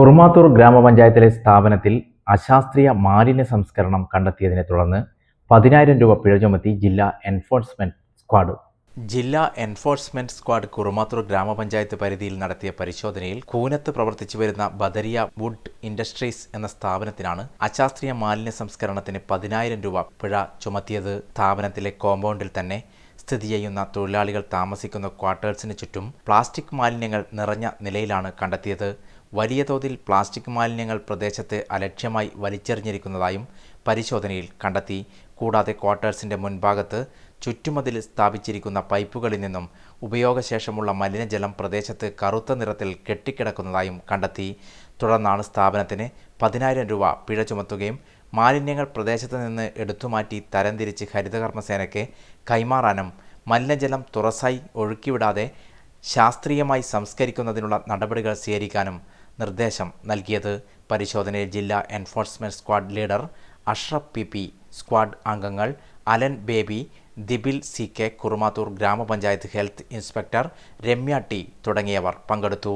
കുറുമാത്തൂർ ഗ്രാമപഞ്ചായത്തിലെ സ്ഥാപനത്തിൽ അശാസ്ത്രീയ മാലിന്യ സംസ്കരണം കണ്ടെത്തിയതിനെ തുടർന്ന് പതിനായിരം രൂപ പിഴ ചുമത്തി ജില്ലാ എൻഫോഴ്സ്മെന്റ് സ്ക്വാഡ്. ജില്ലാ എൻഫോഴ്സ്മെന്റ് സ്ക്വാഡ് കുറുമാത്തൂർ ഗ്രാമപഞ്ചായത്ത് പരിധിയിൽ നടത്തിയ പരിശോധനയിൽ കൂനത്ത് പ്രവർത്തിച്ചു വരുന്ന ബദരിയ വുഡ് ഇൻഡസ്ട്രീസ് എന്ന സ്ഥാപനത്തിനാണ് അശാസ്ത്രീയ മാലിന്യ സംസ്കരണത്തിന് പതിനായിരം രൂപ പിഴ ചുമത്തിയത്. സ്ഥാപനത്തിലെ കോമ്പൗണ്ടിൽ തന്നെ സ്ഥിതി ചെയ്യുന്ന തൊഴിലാളികൾ താമസിക്കുന്ന ക്വാർട്ടേഴ്സിന് ചുറ്റും പ്ലാസ്റ്റിക് മാലിന്യങ്ങൾ നിറഞ്ഞ നിലയിലാണ് കണ്ടെത്തിയത്. വലിയ തോതിൽ പ്ലാസ്റ്റിക് മാലിന്യങ്ങൾ പ്രദേശത്ത് അലക്ഷ്യമായി വലിച്ചെറിഞ്ഞിരിക്കുന്നതായും പരിശോധനയിൽ കണ്ടെത്തി. കൂടാതെ ക്വാർട്ടേഴ്സിന്റെ മുൻഭാഗത്ത് ചുറ്റുമതിൽ സ്ഥാപിച്ചിരിക്കുന്ന പൈപ്പുകളിൽ നിന്നും ഉപയോഗശേഷമുള്ള മലിനജലം പ്രദേശത്ത് കറുത്ത നിറത്തിൽ കെട്ടിക്കിടക്കുന്നതായും കണ്ടെത്തി. തുടർന്നാണ് സ്ഥാപനത്തിന് പതിനായിരം രൂപ പിഴ ചുമത്തുകയും മാലിന്യങ്ങൾ പ്രദേശത്ത് നിന്ന് എടുത്തുമാറ്റി തരംതിരിച്ച് ഹരിതകർമ്മസേനയ്ക്ക് കൈമാറാനും മലിനജലം തുറസായി ഒഴുക്കിവിടാതെ ശാസ്ത്രീയമായി സംസ്കരിക്കുന്നതിനുള്ള നടപടികൾ സ്വീകരിക്കാനും നിർദ്ദേശം നൽകിയത് പരിശോധനയിൽ ജില്ലാ enforcement squad leader Ashraf P P squad അംഗങ്ങൾ Allen Baby Dibil C K Kurumathur ഗ്രാമപഞ്ചായത്ത് ഹെൽത്ത് ഇൻസ്പെക്ടർ രമ്യ ടി തുടങ്ങിയവർ പങ്കെടുത്തു.